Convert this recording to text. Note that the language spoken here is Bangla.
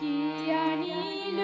কি আনিল